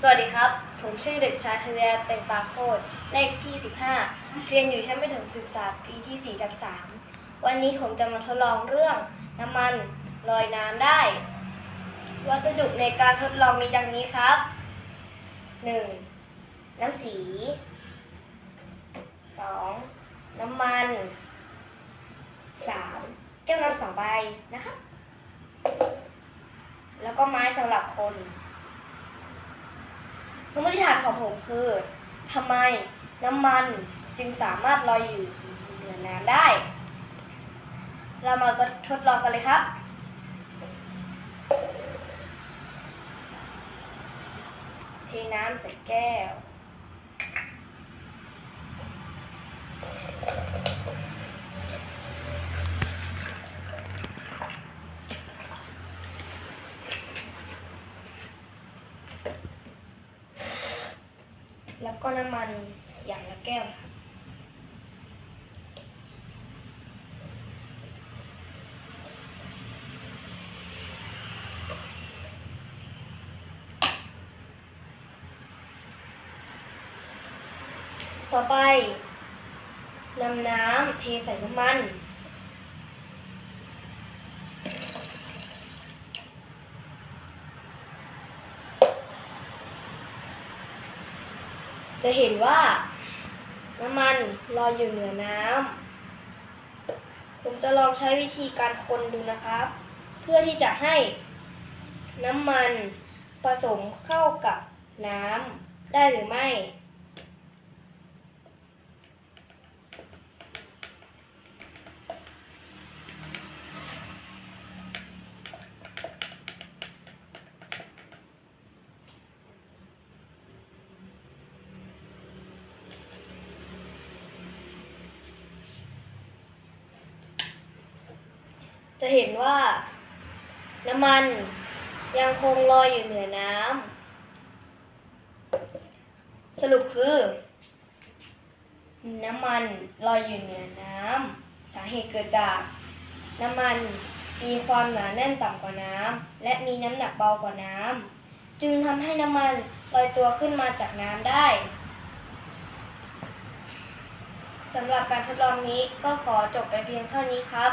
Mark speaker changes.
Speaker 1: สวัสดีครับ ผมชื่อเด็กชายทะเลแต่งตาโคตรเลขที่ 15 เรียนอยู่ชั้นประถมศึกษาปีที่4ทับ3วันนี้ผมจะมาทดลองเรื่องน้ำมันลอยน้ำได้ วัสดุในการทดลองมีดังนี้ครับ 1. น้ำสี 2. น้ำมัน 3. แก้วน้ำสองใบนะครับ แล้วก็ไม้สำหรับคน สมมติฐานของผมคือทำไมน้ำมันจึงสามารถลอยอยู่เหนือน้ำได้ เรามาก็ทดลองกันเลยครับ เทน้ำใส่แก้ว แล้วก็น้ำมันอย่างละแก้วครับ ต่อไปนำน้ำเทใส่น้ำมัน จะเห็นว่าน้ำมันลอยอยู่เหนือน้ำ ผมจะลองใช้วิธีการคนดูนะครับ เพื่อที่จะให้น้ำมันผสมเข้ากับน้ำได้หรือไม่ จะเห็นว่า น้ำมันยังคงลอยอยู่เหนือน้ำสรุปคือ น้ำมันลอยอยู่เหนือน้ำสาเหตุเกิดจาก น้ำมันมีความหนาแน่นต่ำกว่าน้ำและมีน้ำหนักเบากว่าน้ำจึงทำให้น้ำมันลอยตัวขึ้นมาจากน้ำได้สำหรับการทดลองนี้ก็ขอจบไปเพียงเท่านี้ครับ